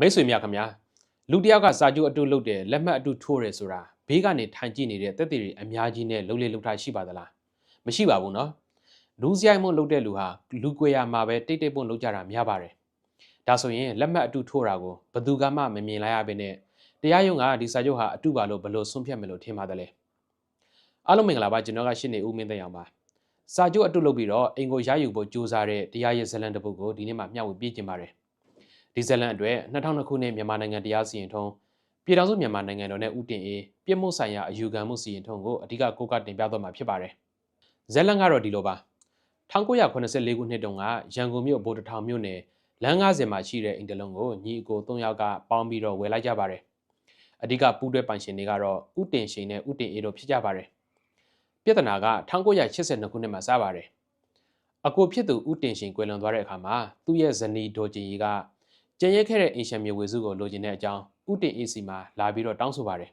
မိတ်ဆွေများခင်ဗျာလူတယောက်ကစာချုပ်အတုလုပ်တယ်လက်မှတ်အတုထိုးတယ်ဆိုတာဘေးကနေထိုင်ကြည့်နေတဲ့တက်တွေအများကြီးနဲ့လှုပ်လေလှုပ်ထားရှိပါသလားမရှိပါဘူးနော်လူစရိုက်မုန်းလှုပ်တဲ့လူဟာလူကွေရာမှာပဲတိတ်တိတ်ပွန့်လှုပ်ကြတာများပါတယ်ဒါဆိုရင်လက်မှတ်အတုထိုးတာကိုဘသူကမှမမြင်လိုက်ရဘဲနဲ့တရားရုံးကဒီစာချုပ်ဟာအတုပါလို့ဘလို့ဆုံးဖြတ်မယ်လို့ထင်ပါတယ်အားလုံးမင်္ဂလာပါကျွန်တော်ကရှင်းနေဦးမင်းသိအောင်ပါစာချုပ်အတုလုပ်ပြီးတော့အင်ကိုရယူဖို့ကြိုးစားတဲ့တရားရဲ့ဇလန်တပုတ်ကိုဒီနေ့မှမျှဝေပြခြင်းပါတယ် ဒီဇလန်အတွက်2002ခုနှစ်မြန်မာနိုင်ငံတရားစီရင်ထုံးပြည်ထောင်စုမြန်မာနိုင်ငံတော်နဲ့ဥတင်အေးပြစ်မှုဆိုင်ရာအယူခံမှုစီရင်ထုံးကိုအဓိကကိုကတင်ပြသွားမှာဖြစ်ပါတယ်ဇလန်ကတော့ဒီလိုပါ1984ခုနှစ်တုန်းကရန်ကုန်မြို့ဗိုလ်တထောင်မြို့နယ်လမ်း90မှာရှိတဲ့အိမ်တလုံးကိုညီအကို၃ယောက်ကပေါင်းပြီးတော့ဝယ်လိုက်ကြပါတယ်အဓိကပူးတွဲပိုင်ရှင်တွေကတော့ဥတင်ရှင်နဲ့ဥတင်အေးတို့ဖြစ်ကြပါတယ်ပြဿနာက1982ခုနှစ်မှာစပါတယ်အကိုဖြစ်သူဥတင်ရှင်ကွယ်လွန်သွားတဲ့အခါမှာသူ့ရဲ့ဇနီးဒေါ်ကျင်ရီက ကျန်ရက်ခဲ့တဲ့အင်ရှံမြေဝေစုကိုလိုချင်တဲ့အကြောင်းဥတင်အေးစီမှာလာပြီးတော့တောင်းဆိုပါတယ်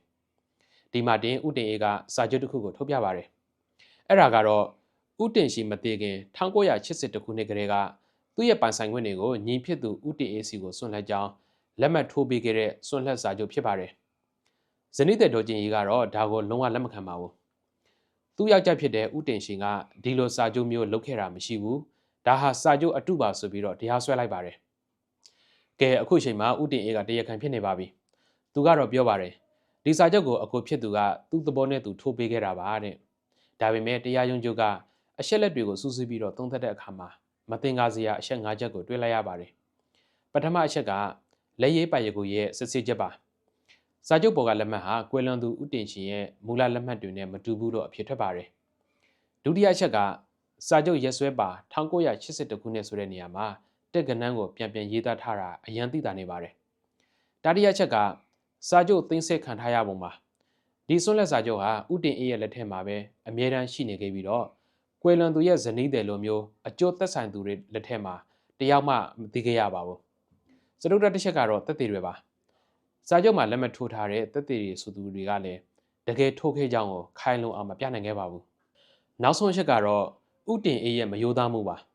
ဒီမှာတင်ဥတင်အေးကစာချုပ်တစ်ခုကိုထုတ်ပြပါတယ်အဲ့ဒါကတော့ဥတင်ရှိမသေးခင်1980ခုနှစ်ကလေးကသူ့ရဲ့ပိုင်ဆိုင်ခွင့်တွေကိုညီဖြစ်သူဥတင်အေးစီကိုဆွန့်လက်ကြောင်းလက်မှတ်ထိုးပေးခဲ့တဲ့ဆွန့်လက်စာချုပ်ဖြစ်ပါတယ်ဇနီးတဲ့ဒေါ်ကျင်ရီကတော့ဒါကိုလုံးဝလက်မခံပါဘူးသူ့ယောက်ျားဖြစ်တဲ့ဥတင်ရှင်ကဒီလိုစာချုပ်မျိုးလုပ်ခဲ့တာမရှိဘူးဒါဟာစာချုပ်အတုပါဆိုပြီးတော့တရားစွဲလိုက်ပါတယ် ကဲအခုချိန်မှာဥတင်အေးကတရားခံဖြစ်နေပါပြီသူကတော့ပြောပါတယ်ဒီစာချုပ်ကိုအကိုဖြစ်သူကသူ့သဘောနဲ့သူထိုးပေးခဲ့တာပါတဲ့ဒါပေမဲ့တရားရုံးချုပ်ကအရှက်လက်တွေကိုစူးစီးပြီးတော့သုံးသပ်တဲ့အခါမှာမတင်ကားစရာအချက်၅ချက်ကိုတွေ့လိုက်ရပါတယ်ပထမအချက်ကလက်ရေးပါရကိုရဲ့စစ်စစ်ချက်ပါစာချုပ်ပေါ်ကလက်မှတ်ဟာကွယ်လွန်သူဥတင်ရှင်ရဲ့မူလလက်မှတ်တွေနဲ့မတူဘူးတော့အဖြစ်ထွက်ပါတယ်ဒုတိယအချက်ကစာချုပ်ရက်စွဲပါ1982ခုနှစ်ဆိုတဲ့နေရာမှာ တက်ကနန်းကိုပြန်ပြန်ရေးသားထားတာအရန်သိတာနေပါတယ်။တတိယချက်ကစာချုပ်သိမ်းဆည်းခံထားရပုံပါ။ဒီဆွန်းလက်စာချုပ်ဟာဥတင်အေးရဲ့လက်ထက်မှာပဲအမြဲတမ်းရှိနေခဲ့ပြီးတော့ကွယ်လွန်သူရဲ့ဇနီးတယ်လိုမျိုးအကျိုးသက်ဆိုင်သူတွေလက်ထက်မှာတယောက်မှမသိခဲ့ရပါဘူး။စတုတ္တတစ်ချက်ကတော့တက်သေးတွေပါ။စာချုပ်မှာလက်မှတ်ထိုးထားတဲ့တက်သေးတွေဆိုသူတွေကလည်းတကယ်ထိုးခဲ့ကြောင်းကိုခိုင်လုံအောင်မပြနိုင်ခဲ့ပါဘူး။နောက်ဆုံးအချက်ကတော့ဥတင်အေးရဲ့မယိုးသားမှုပါ။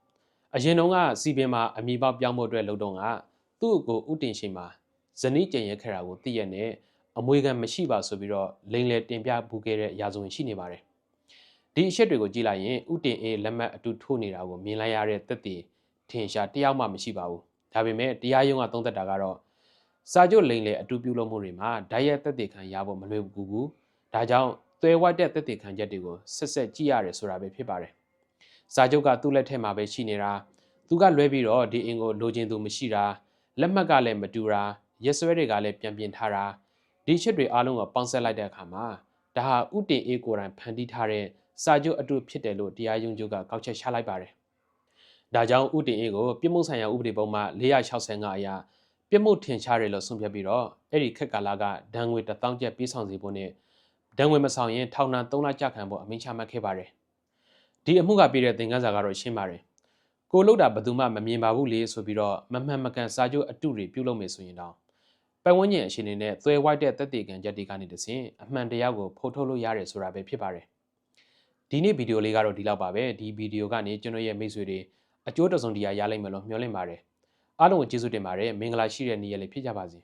အရင်တုန်းကစီပင်မှာအမိပေါက်ပြောင်းဖို့အတွက်လုပ်တော့ကသူ့ကိုဥတင်ရှိမှာဇနီးကြင်ရဲခဲ့တာကိုသိရနဲ့အမွေခံမရှိပါဆိုပြီးတော့လိန်လေတင်ပြပူခဲ့တဲ့ရာဇဝင်ရှိနေပါတယ်ဒီအချက်တွေကိုကြည့်လိုက်ရင်ဥတင်အေးလက်မှတ်အတူထိုးနေတာကိုမြင်လိုက်ရတဲ့တက်တည်ထင်ရှားတယောက်မှမရှိပါဘူးဒါပေမဲ့တရားရုံးကသုံးသပ်တာကတော့စာချုပ်လိန်လေအတူပြုလုပ်မှုတွေမှာဓာတ်ရိုက်တက်တည်ခံရဖို့မလွယ်ဘူးဘူးဒါကြောင့်သွဲဝိုက်တဲ့တက်တည်ခံချက်တွေကိုဆက်ဆက်ကြည့်ရတယ်ဆိုတာပဲဖြစ်ပါတယ် စာချုပ်ကသူ့လက်ထက်မှာပဲရှိနေတာသူကလွဲပြီးတော့ဒီအင်ကိုလိုချင်သူမရှိတာလက်မှတ်ကလည်းမတူတာရက်စွဲတွေကလည်းပြန်ပြင်ထားတာဒီချက်တွေအားလုံးကိုပေါင်းဆက်လိုက်တဲ့အခါမှာဒါဟာဥတင်အေးကိုယ်တိုင်ဖန်တီးထားတဲ့စာချုပ်အတူဖြစ်တယ်လို့တရားရုံးချုပ်ကကောက်ချက်ချလိုက်ပါတယ်။ဒါကြောင့်ဥတင်အေးကိုပြစ်မှုဆိုင်ရာဥပဒေပုံမှ465အရာပြစ်မှုထင်ရှားတယ်လို့ဆုံးဖြတ်ပြီးတော့အဲ့ဒီခက်ကာလကဒဏ်ငွေ1000ကျပ်ပေးဆောင်စီဖို့နဲ့ဒဏ်ငွေမဆောင်ရင်ထောင်ဒဏ်3လကြာခံဖို့အမိန့်ချမှတ်ခဲ့ပါတယ်။ ဒီအမှုကပြည့်တဲ့သင်ခန်းစာကတော့ရှင်းပါတယ်ကိုလုတ်တာဘယ်သူမှမမြင်ပါဘူးလေဆိုပြီးတော့မမှန်မကန်စာချုပ်အတုတွေပြုလုပ်မယ်ဆိုရင်တော့ပတ်ဝန်းကျင်အခြေအနေနဲ့သွဲဝိုက်တဲ့တက်တေကန်ချက်တွေကနေတဆင်အမှန်တရားကိုဖော်ထုတ်လို့ရတယ်ဆိုတာပဲဖြစ်ပါတယ်ဒီနေ့ဗီဒီယိုလေးကတော့ဒီလောက်ပါပဲဒီဗီဒီယိုကနေကျွန်တော်ရဲ့မိတ်ဆွေတွေအကျိုးတစုံတရာရလိမ့်မယ်လို့မျှော်လင့်ပါတယ်အားလုံးကိုကျေးဇူးတင်ပါတယ်မင်္ဂလာရှိတဲ့နေ့ရက်လေးဖြစ်ကြပါစေ